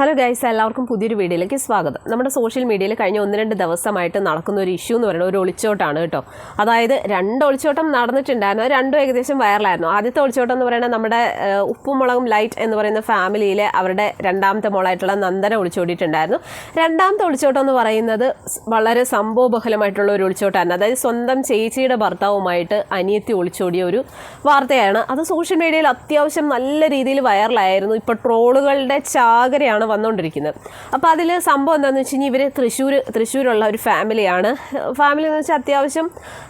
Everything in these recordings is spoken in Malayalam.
ഹലോ ഗൈസ് എല്ലാവർക്കും പുതിയൊരു വീഡിയോയിലേക്ക് സ്വാഗതം. നമ്മുടെ സോഷ്യൽ മീഡിയയിൽ കഴിഞ്ഞ ഒന്ന് രണ്ട് ദിവസമായിട്ട് നടക്കുന്ന ഒരു ഇഷ്യൂ എന്ന് പറയുന്നത് ഒരു ഒളിച്ചോട്ടാണ് കേട്ടോ. അതായത് രണ്ട് ഒളിച്ചോട്ടം നടന്നിട്ടുണ്ടായിരുന്നു. രണ്ടും ഏകദേശം വൈറലായിരുന്നു. ആദ്യത്തെ ഒളിച്ചോട്ടം എന്ന് പറയുന്നത് നമ്മുടെ ഉപ്പും മുളകും ലൈറ്റ് എന്ന് പറയുന്ന ഫാമിലിയിലെ അവരുടെ രണ്ടാമത്തെ മോളായിട്ടുള്ള നന്ദന ഒളിച്ചോടിയിട്ടുണ്ടായിരുന്നു. രണ്ടാമത്തെ ഒളിച്ചോട്ടം എന്ന് പറയുന്നത് വളരെ സംഭവബഹലമായിട്ടുള്ള ഒരു ഒളിച്ചോട്ടായിരുന്നു. അതായത് സ്വന്തം ചേച്ചിയുടെ ഭർത്താവുമായിട്ട് അനിയത്തി ഒളിച്ചോടിയ ഒരു വാർത്തയാണ്. അത് സോഷ്യൽ മീഡിയയിൽ അത്യാവശ്യം നല്ല രീതിയിൽ വൈറലായിരുന്നു. ഇപ്പോൾ ട്രോളുകളുടെ ചാകരയാണ് വന്നുകൊണ്ടിരിക്കുന്നത്. അപ്പോൾ അതിൽ സംഭവം എന്താണെന്ന് വെച്ച് കഴിഞ്ഞാൽ ഇവർ തൃശ്ശൂർ തൃശ്ശൂരുള്ള ഒരു ഫാമിലിയാണ്. ഫാമിലി എന്ന് വെച്ചാൽ അത്യാവശ്യം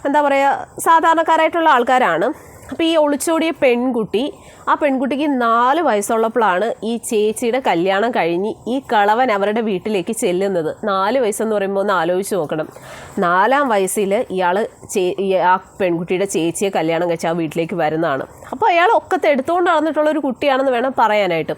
എന്താ പറയുക സാധാരണക്കാരായിട്ടുള്ള ആൾക്കാരാണ്. അപ്പോൾ ഈ ഒളിച്ചോടിയ പെൺകുട്ടി ആ പെൺകുട്ടിക്ക് നാല് വയസ്സുള്ളപ്പോഴാണ് ഈ ചേച്ചിയുടെ കല്യാണം കഴിഞ്ഞ് ഈ കളവൻ അവരുടെ വീട്ടിലേക്ക് ചെല്ലുന്നത്. നാല് വയസ്സെന്ന് പറയുമ്പോൾ ഒന്ന് ആലോചിച്ച് നോക്കണം. നാലാം വയസ്സിൽ ഇയാൾ ചേ ആ പെൺകുട്ടിയുടെ ചേച്ചിയെ കല്യാണം കഴിച്ച് ആ വീട്ടിലേക്ക് വരുന്നതാണ്. അപ്പോൾ അയാൾ ഒക്കത്തെ എടുത്തുകൊണ്ട് നടന്നിട്ടുള്ള ഒരു കുട്ടിയാണെന്ന് വേണം പറയാനായിട്ട്.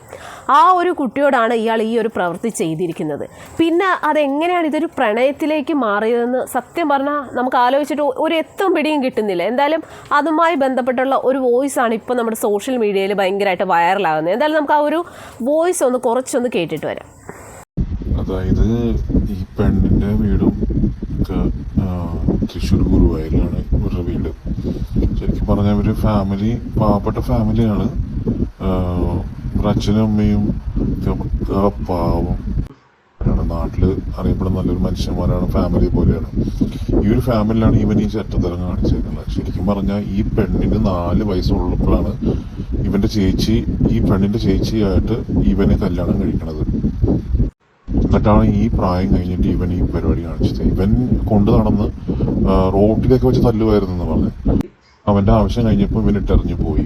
ആ ഒരു കുട്ടിയോടാണ് ഇയാൾ ഈ ഒരു പ്രവൃത്തി ചെയ്തിരിക്കുന്നത്. പിന്നെ അതെങ്ങനെയാണ് ഇതൊരു പ്രണയത്തിലേക്ക് മാറിയതെന്ന് സത്യം പറഞ്ഞാൽ നമുക്ക് ആലോചിച്ചിട്ട് ഒരു എത്തും പിടിയും കിട്ടുന്നില്ല. എന്തായാലും അതുമായി ബന്ധപ്പെട്ടുള്ള ഒരു വോയിസ് ആണ് ഇപ്പോൾ നമ്മുടെ സോഷ്യൽ മീഡിയയിൽ ഭയങ്കരമായിട്ട് വൈറലാകുന്നത് എന്തായാലും നമുക്ക് ആ ഒരു വോയിസ് ഒന്ന് കുറച്ചൊന്ന് കേട്ടിട്ട് വരാം. അതായത് ഈ പെണ്ണിന്റെ വീടും തൃശ്ശൂർ ഗുരുവായൂരിലാണ് ഇവരുടെ വീട്. ശരിക്കും പറഞ്ഞാൽ ഒരു ഫാമിലി പാവപ്പെട്ട ഫാമിലിയാണ് അച്ഛനും അമ്മയും പാവം ആണ് നാട്ടിൽ അറിയപ്പെടുന്ന നല്ലൊരു മനുഷ്യന്മാരാണ് ഫാമിലി പോലെയാണ്. ഈ ഒരു ഫാമിലിയിലാണ് ഇവൻ ഈ ചെറ്റത്തരം കാണിച്ചേക്കുന്നത്. ശരിക്കും പറഞ്ഞാൽ ഈ പെണ്ണിന് നാല് വയസ്സുള്ളപ്പോഴാണ് ഇവന്റെ ചേച്ചി ഈ പെണ്ണിന്റെ ചേച്ചിയായിട്ട് ഇവനെ കല്യാണം കഴിക്കണത്. എന്നിട്ടാണ് ഈ പ്രായം കഴിഞ്ഞിട്ട് ഇവൻ ഈ പരിപാടി കാണിച്ചത്. ഇവൻ കൊണ്ടു നടന്ന് റോട്ടിലേക്ക് വെച്ച് തല്ലുമായിരുന്നു എന്ന് പറഞ്ഞു. അവന്റെ ആവശ്യം കഴിഞ്ഞപ്പോൾ ഇവൻ ഇട്ടെറിഞ്ഞു പോയി.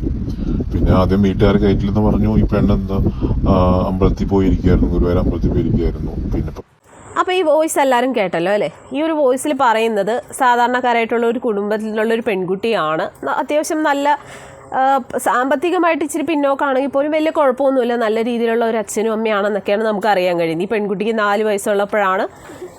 പിന്നെ ആദ്യം വീട്ടുകാർ കയറ്റില്ലെന്ന് പറഞ്ഞു. ഈ പെണ്ണെന്താ അമ്പലത്തിൽ പോയിരിക്കുകയായിരുന്നു. ഗുരുവായൂർ അമ്പലത്തിൽ പോയിരിക്കുകയായിരുന്നു. പിന്നെ അപ്പൊ അപ്പോൾ ഈ വോയിസ് എല്ലാവരും കേട്ടല്ലോ അല്ലേ? ഈ ഒരു വോയിസിൽ പറയുന്നത് സാധാരണക്കാരായിട്ടുള്ള ഒരു കുടുംബത്തിലുള്ള ഒരു പെൺകുട്ടിയാണ്. അത്യാവശ്യം നല്ല സാമ്പത്തികമായിട്ട് ഇച്ചിരി പിന്നോക്കാണെങ്കിൽ പോലും വലിയ കുഴപ്പമൊന്നുമില്ല. നല്ല രീതിയിലുള്ള ഒരു അച്ഛനും അമ്മയാണെന്നൊക്കെയാണ് നമുക്ക് അറിയാൻ കഴിയുന്നത്. ഈ പെൺകുട്ടിക്ക് നാല് വയസ്സുള്ളപ്പോഴാണ്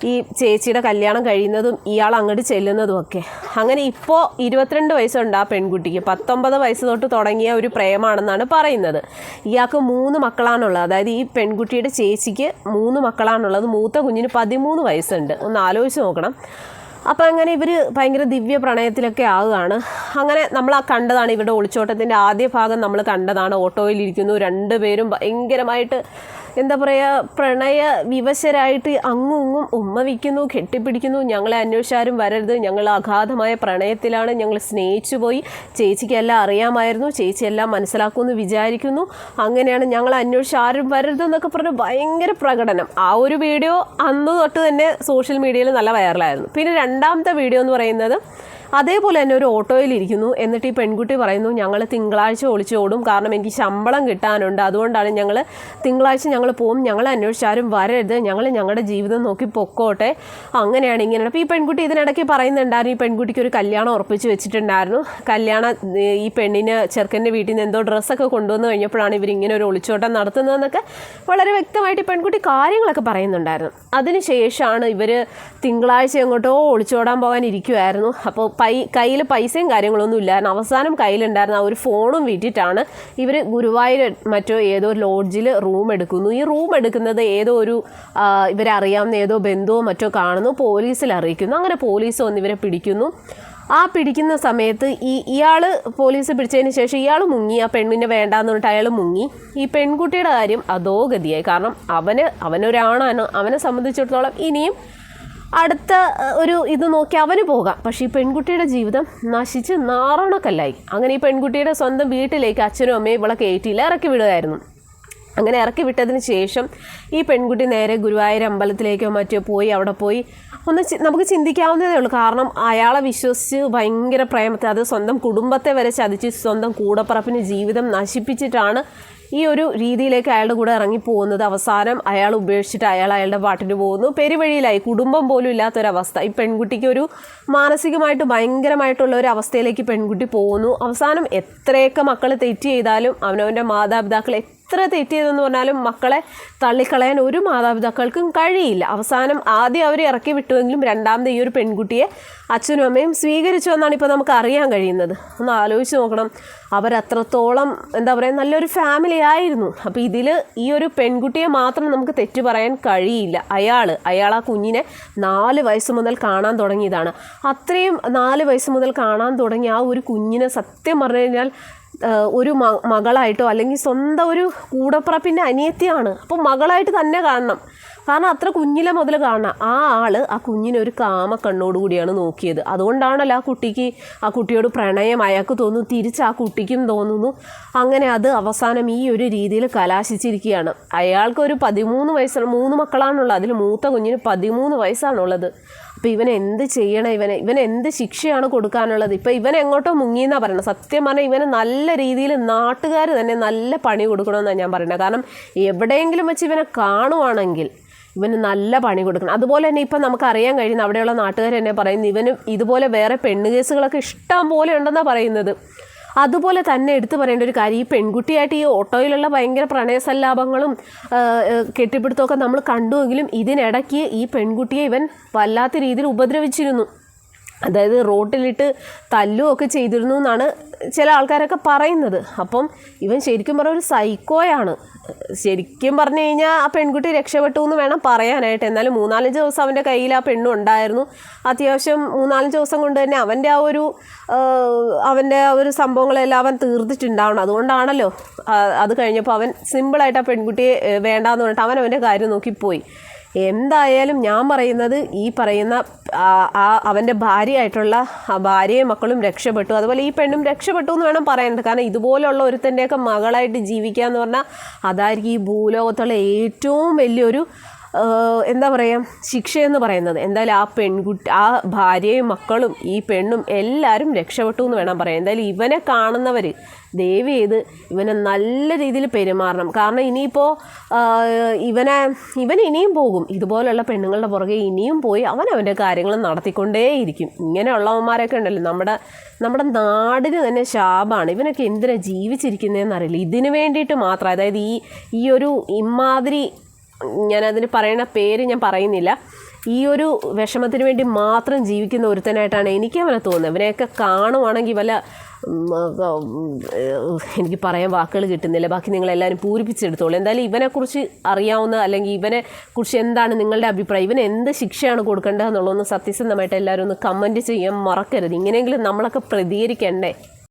ഈ ചേച്ചിയുടെ കല്യാണം കഴിയുന്നതും ഇയാൾ അങ്ങോട്ട് ചെല്ലുന്നതും ഒക്കെ. അങ്ങനെ ഇപ്പോൾ ഇരുപത്തിരണ്ട് വയസ്സുണ്ട് ആ പെൺകുട്ടിക്ക്. പത്തൊമ്പത് വയസ്സ് തൊട്ട് തുടങ്ങിയ ഒരു പ്രേമാണെന്നാണ് പറയുന്നത്. ഇയാൾക്ക് മൂന്ന് മക്കളാണുള്ളത്. അതായത് ഈ പെൺകുട്ടിയുടെ ചേച്ചിക്ക് മൂന്ന് മക്കളാണുള്ളത്. മൂത്ത കുഞ്ഞിന് പതിമൂന്ന് വയസ്സുണ്ട്. ഒന്ന് ആലോചിച്ച് നോക്കണം. അപ്പോൾ അങ്ങനെ ഇവർ ഭയങ്കര ദിവ്യ പ്രണയത്തിലൊക്കെ ആവുകയാണ്. അങ്ങനെ നമ്മൾ ആ കണ്ടതാണ് ഇവരുടെ ഒളിച്ചോട്ടത്തിന്റെ ആദ്യ ഭാഗം നമ്മൾ കണ്ടതാണ്. ഓട്ടോയിൽ ഓട്ടോയിലിരിക്കുന്നു രണ്ടുപേരും ഭയങ്കരമായിട്ട് എന്താ പറയുക പ്രണയ വിവശരായിട്ട് അങ്ങും ഇങ്ങും ഉമ്മ വയ്ക്കുന്നു കെട്ടിപ്പിടിക്കുന്നു. ഞങ്ങളെ അന്വേഷിച്ചാരും വരരുത്. ഞങ്ങൾ അഗാധമായ പ്രണയത്തിലാണ്. ഞങ്ങൾ സ്നേഹിച്ചു പോയി. ചേച്ചിക്കെല്ലാം അറിയാമായിരുന്നു. ചേച്ചി എല്ലാം മനസ്സിലാക്കുമെന്ന് വിചാരിക്കുന്നു. അങ്ങനെയാണ് ഞങ്ങൾ അന്വേഷിച്ച് ആരും വരരുത് എന്നൊക്കെ പറഞ്ഞ് ഭയങ്കര പ്രകടനം. ആ ഒരു വീഡിയോ അന്ന് തൊട്ട് തന്നെ സോഷ്യൽ മീഡിയയിൽ നല്ല വൈറലായിരുന്നു. പിന്നെ രണ്ടാമത്തെ വീഡിയോ എന്ന് പറയുന്നത് അതേപോലെ തന്നെ ഒരു ഓട്ടോയിൽ ഇരിക്കുന്നു. എന്നിട്ട് ഈ പെൺകുട്ടി പറയുന്നു ഞങ്ങൾ തിങ്കളാഴ്ച ഒളിച്ചോടും. കാരണം എനിക്ക് ശമ്പളം കിട്ടാനുണ്ട്. അതുകൊണ്ടാണ് ഞങ്ങൾ തിങ്കളാഴ്ച ഞങ്ങൾ പോകും ഞങ്ങളെ അന്വേഷിച്ചാരും വരരുത്. ഞങ്ങൾ ഞങ്ങളുടെ ജീവിതം നോക്കി പൊക്കോട്ടെ. അങ്ങനെയാണ് ഇങ്ങനെ. അപ്പോൾ ഈ പെൺകുട്ടി ഇതിനിടയ്ക്ക് പറയുന്നുണ്ടായിരുന്നു ഈ പെൺകുട്ടിക്ക് ഒരു കല്യാണം ഉറപ്പിച്ച് വെച്ചിട്ടുണ്ടായിരുന്നു. കല്യാണം ഈ പെണ്ണിന് ചെറുക്കന്റെ വീട്ടിൽ നിന്ന് എന്തോ ഡ്രസ്സൊക്കെ കൊണ്ടുവന്ന് കഴിഞ്ഞപ്പോഴാണ് ഇവരിങ്ങനെ ഒരു ഒളിച്ചോട്ടം നടത്തുന്നതെന്നൊക്കെ വളരെ വ്യക്തമായിട്ട് ഈ പെൺകുട്ടി കാര്യങ്ങളൊക്കെ പറയുന്നുണ്ടായിരുന്നു. അതിനുശേഷമാണ് ഇവർ തിങ്കളാഴ്ച എങ്ങോട്ടോ ഒളിച്ചോടാൻ പോകാൻ ഇരിക്കുമായിരുന്നു അപ്പോൾ പൈ കയ്യിൽ പൈസയും കാര്യങ്ങളൊന്നും ഇല്ലായിരുന്നു അവസാനം കയ്യിലുണ്ടായിരുന്ന ആ ഒരു ഫോണും വിറ്റിട്ടാണ് ഇവർ ഗുരുവായൂർ മറ്റോ ഏതോ ലോഡ്ജിൽ റൂം എടുക്കുന്നു. ഈ റൂം എടുക്കുന്നത് ഏതോ ഒരു ഇവരറിയാവുന്ന ഏതോ ബന്ധുവോ മറ്റോ കാണുന്നു പോലീസിൽ അറിയിക്കുന്നു. അങ്ങനെ പോലീസ് വന്ന് ഇവരെ പിടിക്കുന്നു. ആ പിടിക്കുന്ന സമയത്ത് ഈ ഇയാൾ പോലീസ് പിടിച്ചതിന് ശേഷം ഇയാൾ മുങ്ങി. ആ പെണ്ണിനെ വേണ്ടാന്ന് പറഞ്ഞിട്ട് അയാൾ മുങ്ങി. ഈ പെൺകുട്ടിയുടെ കാര്യം അതോ ഗതിയായി കാരണം അവന് അവനൊരാണാണ്. അവനെ സംബന്ധിച്ചിടത്തോളം ഇനിയും അടുത്ത ഒരു ഇത് നോക്കി അവന് പോകാം. പക്ഷേ ഈ പെൺകുട്ടിയുടെ ജീവിതം നശിച്ച് നാറണക്കല്ലായി. അങ്ങനെ ഈ പെൺകുട്ടിയുടെ സ്വന്തം വീട്ടിലേക്ക് അച്ഛനും അമ്മയും ഇവളെ കയറ്റിയില്ല ഇറക്കി വിടുമായിരുന്നു അങ്ങനെ ഇറക്കി വിട്ടതിന് ശേഷം ഈ പെൺകുട്ടി നേരെ ഗുരുവായൂർ അമ്പലത്തിലേക്കോ മറ്റോ പോയി അവിടെ പോയി ഒന്ന് നമുക്ക് ചിന്തിക്കാവുന്നതേ ഉള്ളൂ. കാരണം അയാളെ വിശ്വസിച്ച് ഭയങ്കര പ്രേമത്തെ അത് സ്വന്തം കുടുംബത്തെ വരെ ചതിച്ച് സ്വന്തം കൂടപ്പറപ്പിന് ജീവിതം നശിപ്പിച്ചിട്ടാണ് ഈ ഒരു രീതിയിലേക്ക് അയാളുടെ കൂടെ ഇറങ്ങി പോകുന്നത് അവസാനം അയാൾ ഉപേക്ഷിച്ചിട്ട് അയാൾ അയാളുടെ പാട്ടിന് പോകുന്നു. പെരുവഴിയിലായി. കുടുംബം പോലും ഇല്ലാത്തൊരവസ്ഥ. ഈ പെൺകുട്ടിക്ക് ഒരു മാനസികമായിട്ട് ഭയങ്കരമായിട്ടുള്ള ഒരു അവസ്ഥയിലേക്ക് പെൺകുട്ടി പോകുന്നു. അവസാനം എത്രയൊക്കെ മക്കൾ തെറ്റ് ചെയ്താലും അവനവന്റെ മാതാപിതാക്കൾ എത്ര തെറ്റിയതെന്ന് പറഞ്ഞാലും മക്കളെ തള്ളിക്കളയാൻ ഒരു മാതാപിതാക്കൾക്കും കഴിയില്ല. അവസാനം ആദ്യം അവർ ഇറക്കി വിട്ടുവെങ്കിലും രണ്ടാമത് ഈ ഒരു പെൺകുട്ടിയെ അച്ഛനും അമ്മയും സ്വീകരിച്ചു എന്നാണ് ഇപ്പോൾ നമുക്ക് അറിയാൻ കഴിയുന്നത്. ഒന്ന് ആലോചിച്ച് നോക്കണം. അവരത്രത്തോളം എന്താ പറയുക നല്ലൊരു ഫാമിലി ആയിരുന്നു. അപ്പോൾ ഇതിൽ ഈ ഒരു പെൺകുട്ടിയെ മാത്രം നമുക്ക് തെറ്റു പറയാൻ കഴിയില്ല. അയാൾ അയാൾ ആ കുഞ്ഞിനെ നാല് വയസ്സ് മുതൽ കാണാൻ തുടങ്ങിയതാണ്. അത്രയും നാല് വയസ്സ് മുതൽ കാണാൻ തുടങ്ങി ആ ഒരു കുഞ്ഞിനെ സത്യം പറഞ്ഞു കഴിഞ്ഞാൽ ഒരു മകളായിട്ടോ അല്ലെങ്കിൽ സ്വന്തം ഒരു കൂടപ്പിറപ്പിന്റെ അനിയത്തിയാണ്. അപ്പോൾ മകളായിട്ട് തന്നെ കാണണം. കാരണം അത്ര കുഞ്ഞിലെ മുതൽ കാണണം ആ ആൾ ആ കുഞ്ഞിനെ ഒരു കാമ കണ്ണോടുകൂടിയാണ് നോക്കിയത്. അതുകൊണ്ടാണല്ലോ ആ കുട്ടിക്ക് ആ കുട്ടിയോട് പ്രണയം അയാൾക്ക് തോന്നുന്നു. തിരിച്ച് ആ കുട്ടിക്കും തോന്നുന്നു. അങ്ങനെ അത് അവസാനം ഈ ഒരു രീതിയിൽ കലാശിച്ചിരിക്കുകയാണ്. അയാൾക്ക് ഒരു പതിമൂന്ന് വയസ്സാണ് മൂന്ന് മക്കളാണുള്ളത്. അതിൽ മൂത്ത കുഞ്ഞിന് പതിമൂന്ന് വയസ്സാണുള്ളത്. അപ്പോൾ ഇവൻ എന്ത് ചെയ്യണം? ഇവനെ ഇവൻ എന്ത് ശിക്ഷയാണ് കൊടുക്കാനുള്ളത്? ഇപ്പം ഇവൻ എങ്ങോട്ടോ മുങ്ങിയെന്നാണ് പറയുന്നത്. സത്യം പറഞ്ഞാൽ ഇവന് നല്ല രീതിയിൽ നാട്ടുകാർ തന്നെ നല്ല പണി കൊടുക്കണമെന്നാണ് ഞാൻ പറയുന്നത്. കാരണം എവിടെയെങ്കിലും വെച്ച് ഇവനെ കാണുവാണെങ്കിൽ ഇവന് നല്ല പണി കൊടുക്കണം. അതുപോലെ തന്നെ ഇപ്പം നമുക്ക് അറിയാൻ കഴിയുന്ന അവിടെയുള്ള നാട്ടുകാർ തന്നെ പറയുന്നു ഇവനും ഇതുപോലെ വേറെ പെണ്ണ് കേസുകളൊക്കെ ഇഷ്ടം പോലെ ഉണ്ടെന്നാണ് പറയുന്നത്. അതുപോലെ തന്നെ എടുത്തു പറയേണ്ട ഒരു കാര്യം ഈ പെൺകുട്ടിയായിട്ട് ഈ ഓട്ടോയിലുള്ള ഭയങ്കര പ്രണയസല്ലാപങ്ങളും കെട്ടിപ്പിടുത്തമൊക്കെ നമ്മൾ കണ്ടുവെങ്കിലും ഇതിനിടയ്ക്ക് ഈ പെൺകുട്ടിയെ ഇവൻ വല്ലാത്ത രീതിയിൽ ഉപദ്രവിച്ചിരുന്നു. അതായത് റോട്ടിലിട്ട് തല്ലുമൊക്കെ ചെയ്തിരുന്നു എന്നാണ് ചില ആൾക്കാരൊക്കെ പറയുന്നത്. അപ്പം ഇവൻ ശരിക്കും പറഞ്ഞ ഒരു സൈക്കോയാണ്. ശരിക്കും പറഞ്ഞു കഴിഞ്ഞാൽ ആ പെൺകുട്ടി രക്ഷപ്പെട്ടു എന്ന് വേണം പറയാനായിട്ട്. എന്നാലും മൂന്നാലഞ്ച് ദിവസം അവന്റെ കയ്യിൽ ആ പെണ്ണും ഉണ്ടായിരുന്നു. അത്യാവശ്യം മൂന്നാലഞ്ച് ദിവസം കൊണ്ട് തന്നെ അവന്റെ ആ ഒരു അവന്റെ ആ ഒരു സംഭവങ്ങളെല്ലാം അവൻ തീർത്തിട്ടുണ്ടാവണം. അതുകൊണ്ടാണല്ലോ അത് കഴിഞ്ഞപ്പോൾ അവൻ സിമ്പിളായിട്ട് ആ പെൺകുട്ടിയെ വേണ്ടാന്ന് പറഞ്ഞിട്ട് അവൻ അവന്റെ കാര്യം നോക്കിപ്പോയി. എന്തായാലും ഞാൻ പറയുന്നത് ഈ പറയുന്ന ആ അവന്റെ ഭാര്യയായിട്ടുള്ള ആ ഭാര്യയും മക്കളും രക്ഷപ്പെട്ടു. അതുപോലെ ഈ പെണ്ണും രക്ഷപ്പെട്ടു എന്ന് വേണം പറയാനുണ്ട് കാരണം ഇതുപോലുള്ള ഒരുത്തന്റെയൊക്കെ മകളായിട്ട് ജീവിക്കുക എന്ന് പറഞ്ഞാൽ അതായിരിക്കും ഈ ഭൂലോകത്തുള്ള ഏറ്റവും വലിയൊരു എന്താ പറയുക ശിക്ഷയെന്ന് പറയുന്നത്. എന്തായാലും ആ പെൺകുട്ടി ആ ഭാര്യയും മക്കളും ഈ പെണ്ണും എല്ലാവരും രക്ഷപ്പെട്ടു എന്ന് വേണം പറയാം എന്തായാലും ഇവനെ കാണുന്നവർ ദയവ് ചെയ്ത് ഇവനെ നല്ല രീതിയിൽ പെരുമാറണം. കാരണം ഇനിയിപ്പോൾ ഇവനെ ഇവൻ ഇനിയും പോകും. ഇതുപോലെയുള്ള പെണ്ണുങ്ങളുടെ പുറകെ ഇനിയും പോയി അവൻ അവന്റെ കാര്യങ്ങൾ നടത്തിക്കൊണ്ടേയിരിക്കും. ഇങ്ങനെയുള്ളവന്മാരൊക്കെ ഉണ്ടല്ലോ. നമ്മുടെ നമ്മുടെ നാടിന് തന്നെ ശാപമാണ് ഇവനൊക്കെ എന്തിനാണ് ജീവിച്ചിരിക്കുന്നതെന്ന് അറിയില്ല ഇതിനു വേണ്ടിയിട്ട് മാത്രം. അതായത് ഈ ഈ ഒരു ഇമാതിരി ഞാനതിന് പറയുന്ന പേര് ഞാൻ പറയുന്നില്ല. ഈ ഒരു വിഷമത്തിന് വേണ്ടി മാത്രം ജീവിക്കുന്ന ഒരുത്തനായിട്ടാണ് എനിക്ക് അവനെ തോന്നുന്നത്. ഇവനെയൊക്കെ കാണുവാണെങ്കിൽ വല്ല എനിക്ക് പറയാൻ വാക്കുകൾ കിട്ടുന്നില്ല. ബാക്കി നിങ്ങളെല്ലാവരും പൂരിപ്പിച്ചെടുത്തോളൂ. എന്തായാലും ഇവനെക്കുറിച്ച് അറിയാവുന്ന അല്ലെങ്കിൽ ഇവനെ കുറിച്ച് എന്താണ് നിങ്ങളുടെ അഭിപ്രായം? ഇവന് എന്ത് ശിക്ഷയാണ് കൊടുക്കേണ്ടത് എന്നുള്ളതൊന്ന് സത്യസന്ധമായിട്ട് എല്ലാവരും ഒന്ന് കമന്റ് ചെയ്യാൻ മറക്കരുത്. ഇങ്ങനെയെങ്കിലും നമ്മളൊക്കെ പ്രതികരിക്കണ്ടേ?